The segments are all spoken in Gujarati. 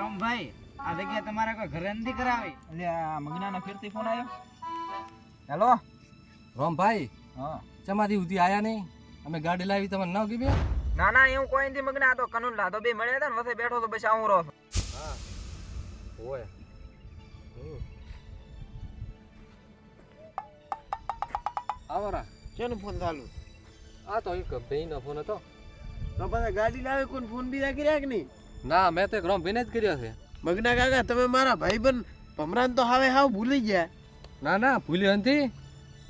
રામભાઈ આ જગ્યા તમારે કોઈ ઘરે નથી કરાવી? એટલે આ મગનાનો ફેરથી ફોન આવ્યો. હેલો? રામભાઈ હા. ચમાથી ઉધી આયા નહીં? અમે ગાડી લાવી તમને ન ગમી ના ના એવું કોઈ નથી મગના આ તો કનુન લાદો બે મળ્યા હતા ને વસે બેઠો તો પછી આવું રહો. હા. હોય આવરા શેનો ફોન ચાલુ? આ તો એક ભાઈનો ફોન હતો. તો પછી ગાડી લાવે કોણ ફોન બીજા કર્યા કે નહીં? ના મેં તો એક રામભાઈને જ કર્યો છે. મગના કાકા તમે મારા ભાઈબંધ ભમરાન તો હવે હાવ ભૂલી ગયા. ના ના ભૂલ્યો નથી.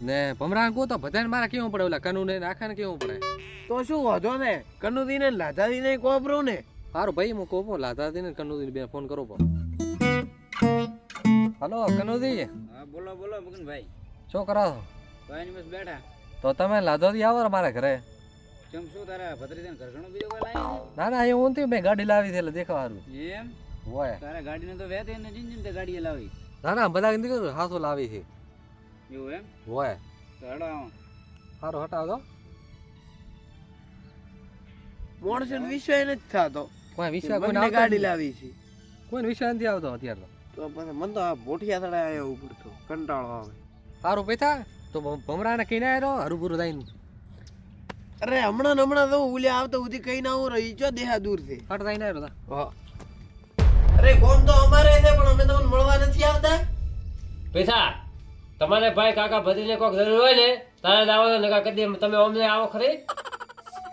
ને ભમરાન કહું તો બધાને મારા કેવું પડે ઓલા કનુ ને આખા ને કેવું પડે? તો શું વાંધો ને? કનુદી ને લાધાદી ને કોપરો ને? સારું ભાઈ હું કોપો હતી ને કનુદી બે ફોન કરો પણ હલો કનુદી. હા બોલો બોલો મગનભાઈ. શું કરો છો? ભાઈ ની બસ બેઠા. તો તમે લાદોથી આવો મારા ઘરે. ચમ શું તારા ભત્રીજાને ઘર બીજો કોઈ લાવી ના ના એવું નથી મેં ગાડી લાવી છે એટલે દેખવા એમ? હોય. તારા ગાડીને તો વેતે ને જીન જીન તે લાવી. ના ના બધા કીધું હાથો લાવી છે. એવું એમ? હોય. તો હેડો સારું હટાવો તો માણસો વિશ્વાસ નથી થતો. કોઈ વિશ્વાસ કોઈ ગાડી લાવી છે. કોઈ વિશ્વાસ નથી આવતો અત્યારે તો. મને મન તો આ ભોઠિયા થડા આવ્યા ઉપર તો કંટાળો આવે. સારું પૈસા તો ભમરાને કહીને આવ્યો હરું પૂરું થઈને અરે હમણાં હમણાં તો ઉલે આવતા સુધી કઈ ના હું રહી છો દેહા દૂરથી હટ થઈને આવ્યો તા. અરે કોમ તો અમારે છે પણ અમે તમને મળવા નથી આવતા. પૈસા તમારે ભાઈ કાકા ભત્રીને કોક જરૂર હોય ને તારે જ આવો તો નકા કદી તમે અમને આવો ખરી.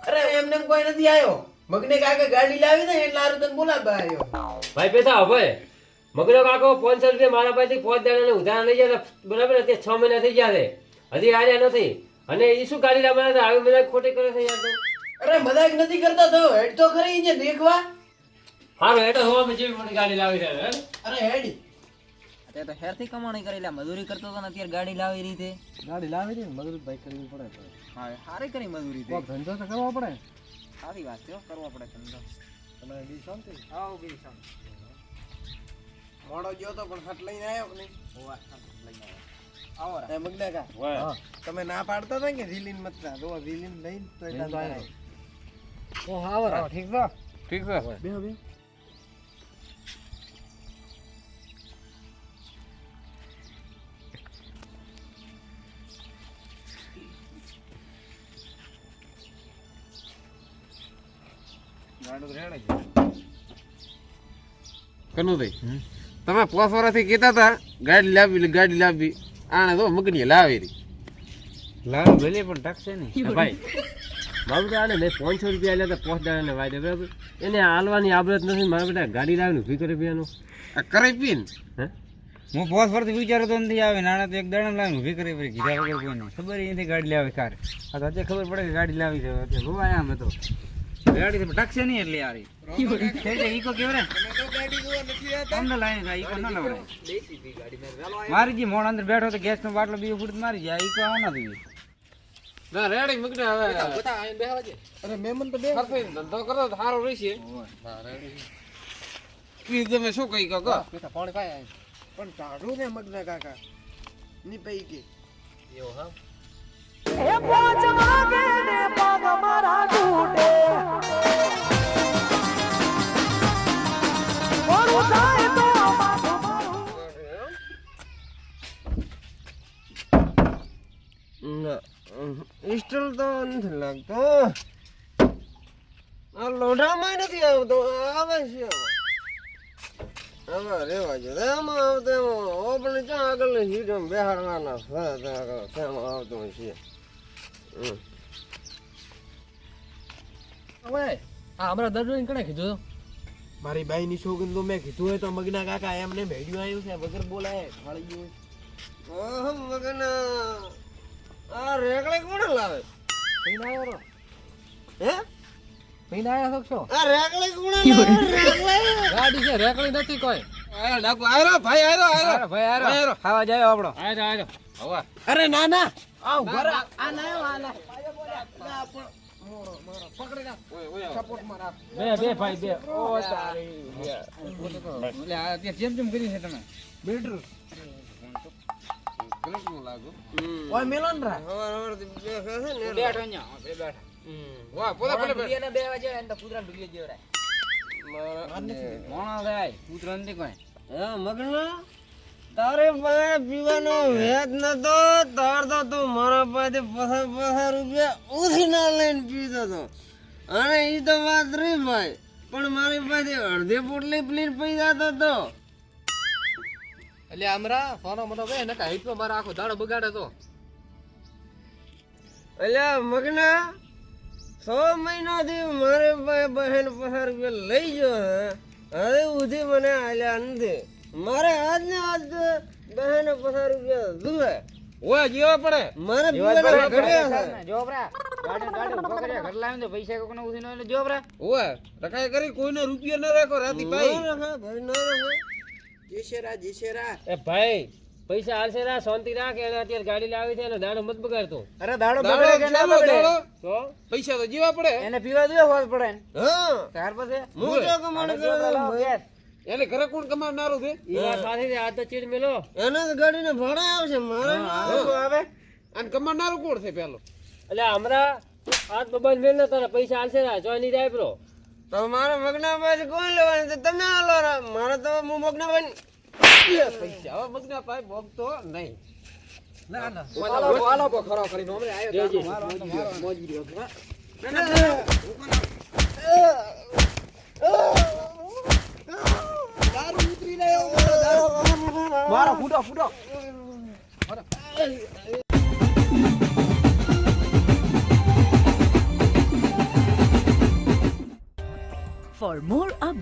અરે એમને કોઈ નથી આવ્યો મગને કાકા ગાડી લાવી ને એટલે આરું તને બોલાવવા આવ્યો. ભાઈ પૈસા હવે મગનો કાકો પાંચસો રૂપિયા મારા પાસેથી પાંચ દાડાને ઉધાર લઈ ગયા બરાબર અત્યારે છ મહિના થઈ ગયા છે. હજી આવ્યા નથી. અને એ શું ગાડી લાવવાના આવી બધા ખોટી કરે છે યાર તો. અરે મજાક નથી કરતા તો હેડ તો ખરી ને દેખવા. હારો હેડ હોવા મેં જેવી મોટી ગાડી લાવી છે હે? અરે હેડ. તે તો હેરથી કમાણી કરેલા મજૂરી કરતો તો અત્યારે ગાડી લાવી રીતે ગાડી લાવી રહી મજૂરી ભાઈ કરવી પડે તો. હા સારી કરી મજૂરી કોક ધંધો તો કરવો પડે. સારી વાત છે કરવો પડે ધંધો. તમે બી શાંતિ? આવો બી શાંતિ. મોડો ગયો તો પણ ખટ લઈને આવ્યો કે નહીં? હોવા લઈને આવો રા એ મગના કા હા તમે ના પાડતા હતા કે રીલીન મત ના? જો રીલીન લઈને તો તો એટલા. ઓ હા ઠીક છે. ઠીક છે. બે બે. કનુભાઈ તમે પોસ વર્ષથી કહેતા હતા ગાડી લાવી ગાડી લાવી આને તો મગની લાવી રહી લાવ ભલે પણ ટકશે નહીં. ભાઈ. મારું તો આને મેં પાંચસો રૂપિયા લેતા હતા પાંચ દાડાને વાયદે બરાબર? એને હાલવાની આબરત નથી મારા બેટા ગાડી લાવીને ઊભી કરી રૂપિયાનું આ કરે પીન. હે? હું પોસ પરથી વિચારો તો નથી આવે નાણા તો એક દાડા લાવીને ઊભી કરી પડી કીધા વગર કોઈ ખબર નથી ગાડી લાવી કાર. આ તો અત્યારે ખબર પડે કે ગાડી લાવી છે હું આયા અમે તો. ગાડી તો ટકશે નહીં એટલે યાર ઈકો કેવરે અંદર લાવીને જાય ઈકો ન લવડાય મારી જી મોણ અંદર બેઠો તો ગેસ નો બાટલો બીજો ફૂટ મારી જાય ઈકો આવો ના ના રેડી મગને હવે. બધા આઈને બેહવા દે. અરે મહેમાન તો બે ધંધો કરો તો સારો રહેશે ઈ તમે શું કહી કહો કહો. પૈસા પાણી પાય પણ ટાઢું ને મગના કાકા. ની પૈ કે. એવું હા? ઇન્સ્ટોલ લાગતો આ લોઢામાં નથી આવતો આવે છે હવે. રેવા જો એમાં આવતો એમાં આપણે ક્યાં આગળની હીટમ બેહાડવાના છે આગળ શેમાં આવતો છે. હવે આ હમણાં દરરોજ કણે કીધું? મારી બાઈ ની છોકરી તો મેં કીધું હોય તો મગના કાકા એમને ભેડ્યું આવ્યું છે વગર બોલાય ખાળી ગયું. ઓહો મગના. આ રેકડે કોણ લાવે? પૈના હે? પૈના છો આ રેકડે કોણ લાવે ગાડી છે રેકડી નથી કોઈ. આયો ડાકુ આયો ભાઈ આયો આયો ભાઈ આયો. ખાવા જાય આપણો આયો હવે. અરે ના ના. આવ ઘર. આ ના આ ના. બે બે ભાઈ બે. જેમ જેમ કરી છે તમે. બેડરૂમ ઓય મેલોન રા. હવાર હવાર બેઠા છે ને બેઠો અહીંયા બે બેઠા. વાહ પોતા પોતા બે બે વાગે એને તો કૂતરા ઢુકીએ જેવડા મારા મોણો થાય નથી કોઈ. હે મગના? તારે પાસે પીવાનો વેત નતો તાર તો તું મારા પાસે પસાર પસાર રૂપિયા ઉધીના લઈને પીતો તો. અને એ તો વાત રહી ભાઈ પણ મારી પાસે અડધી પોટલી પ્લીટ પૈસા તો તો. એટલે આમરા ફોનો મોટો બે ને કાંઈ તો મારા આખો દાડો બગાડે તો. એટલે મગના સો મહિનાથી મારે પાસે બહેન પહાર રૂપિયા લઈ જો હે હવે ઉધી મને આલ્યા નથી. મારે આજ ને આજ બહેન પહાર રૂપિયા જુએ ઓય જીવા પડે. મારે પીવાના ઘડ્યા છે ગાડી ગાડી ઊભો કર્યા ઘર લાવીને તો પૈસા કોકને ઉધી નો એટલે જોબરા. ઓય રખાય કરી કોઈને રૂપિયા ન રાખો રાતી ભાઈ ના રાખે, ભાઈ ન રાખે. એ ભાઈ પૈસા હાલશે રા શાંતિ રાખ એને અત્યારે ગાડી લાવી છે એને દાડો મત બગાડતો અરે દાડો બગડે કે ના બગડે? તો? પૈસા તો જીવા પડે. એને પીવા દેવા હોત પડે ને. હા. ત્યાર પછી હું જો કમાણ ગેસ. ઘરે કોણ કમાવનારું છે? ઈ વાત સાચી છે આ તો ચીડ મેલો. એને ગાડીને ભાડે આવશે મારે આવે. અને કમાવનારું કોણ છે પેલો? એટલે હમણાં હાથ બબાન મેલ ને તારા પૈસા હાલશે રા જોઈ નહીં જાય બ્રો તો મારા મગના પાસે કોણ લેવાનું? તમે આલો મારા મારે તો હું મગના પાસે પૈસા. હવે મગના પાય બોગ મારા ફૂટો For